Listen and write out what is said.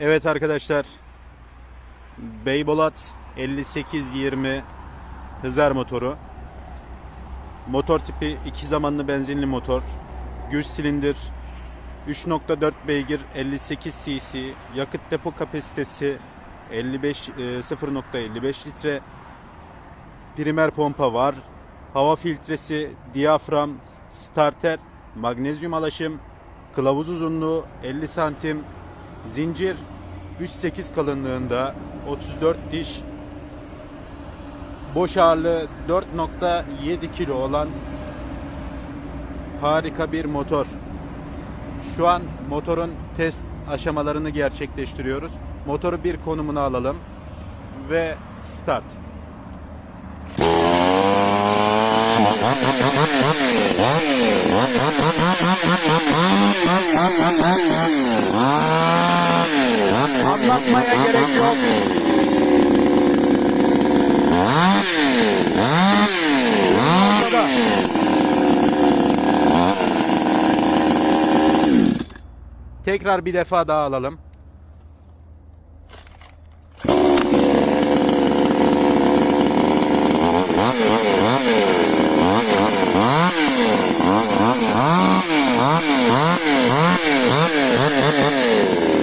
Evet arkadaşlar. Beybolat 5820 hızar motoru. Motor tipi iki zamanlı benzinli motor. Güç silindir. 3.4 beygir 58 cc. Yakıt depo kapasitesi 55 e, 0.55 litre. Primer pompa var. Hava filtresi, diyafram, starter, magnezyum alaşım, kılavuz uzunluğu 50 santim, zincir 3.8 kalınlığında 34 diş, boş ağırlığı 4.7 kilo olan harika bir motor. Şu an motorun test aşamalarını gerçekleştiriyoruz. Motoru bir konumuna alalım ve start. Yapmaya gerek yok. Ortada. Tekrar bir defa daha alalım. Ah, ah, ah, ah, ah, ah, ah, ah, ah, ah, ah, ah, ah, ah,